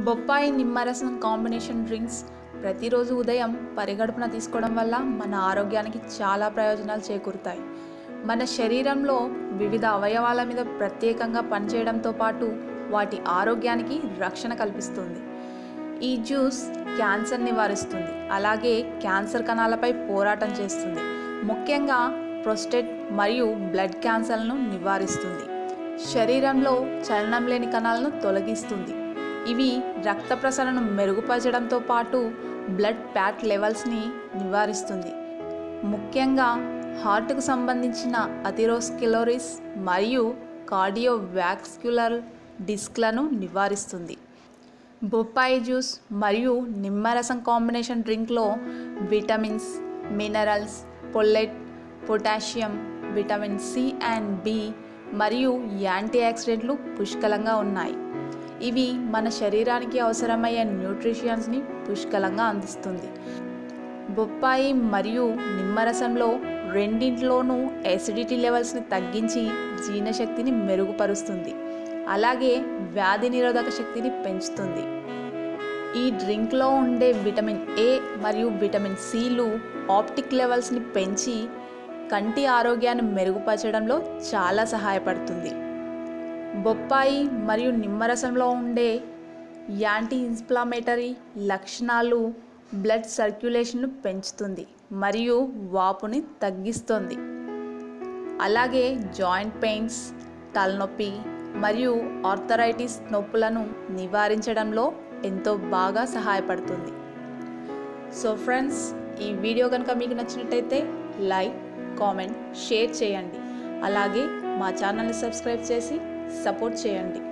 బొప్పాయి నిమ్మరసం combination drinks ప్రతిరోజు ఉదయం పరిగడుపున తీసుకోవడం వల్ల మన ఆరోగ్యానికి చాలా ప్రయోజనాలు చేకూరుతాయి. మన శరీరంలో వివిధ అవయవాల మీద ప్రత్యేకంగా పనిచేయడంతో పాటు వాటి ఆరోగ్యానికి రక్షణ కల్పిస్తుంది. ఈ జ్యూస్ క్యాన్సర్ నివారిస్తుంది. అలాగే క్యాన్సర్ కణాలపై పోరాటం చేస్తుంది. ముఖ్యంగా ప్రొస్టేట్ మరియు బ్లడ్ క్యాన్సర్లను నివారిస్తుంది. శరీరంలో చలనం లేని కణాలను తొలగిస్తుంది. ఇవి రక్త ప్రసరణను మెరుగుపరచడంతో పాటు బ్లడ్ ప్యాట్ లెవెల్స్ని నివారిస్తుంది. ముఖ్యంగా హార్ట్కు సంబంధించిన అథిరోస్కిలోరిస్ మరియు కార్డియోవాస్క్యులర్ డిస్క్లను నివారిస్తుంది. బొప్పాయి జ్యూస్ మరియు నిమ్మరసం combination డ్రింక్లో vitamins minerals folate potassium vitamin C and B మరియు యాంటీ ఆక్సిడెంట్లు పుష్కలంగా ఉన్నాయి. ఇవి మన శరీరానికి అవసరమయ్యే న్యూట్రిషియన్స్ని పుష్కలంగా అందిస్తుంది. బొప్పాయి మరియు నిమ్మరసంలో రెండింటిలోనూ ఎసిడిటీ లెవెల్స్ని తగ్గించి జీర్ణశక్తిని మెరుగుపరుస్తుంది. అలాగే వ్యాధి నిరోధక శక్తిని పెంచుతుంది. ఈ డ్రింక్లో ఉండే విటమిన్ ఏ మరియు విటమిన్ సిలు ఆప్టిక్ లెవెల్స్ని పెంచి కంటి ఆరోగ్యాన్ని మెరుగుపరచడంలో చాలా సహాయపడుతుంది. బొప్పాయి మరియు నిమ్మరసంలో ఉండే యాంటీ ఇన్ఫ్లమేటరీ లక్షణాలు బ్లడ్ సర్క్యులేషన్ను పెంచుతుంది మరియు వాపుని తగ్గిస్తుంది. అలాగే జాయింట్ పెయిన్స్ తలనొప్పి మరియు ఆర్థరైటిస్ నొప్పులను నివారించడంలో ఎంతో బాగా సహాయపడుతుంది. సో ఫ్రెండ్స్ ఈ వీడియో కనుక మీకు నచ్చినట్టయితే లైక్ కామెంట్ షేర్ చేయండి. అలాగే మా ఛానల్ని సబ్స్క్రైబ్ చేసి సపోర్ట్ చేయండి.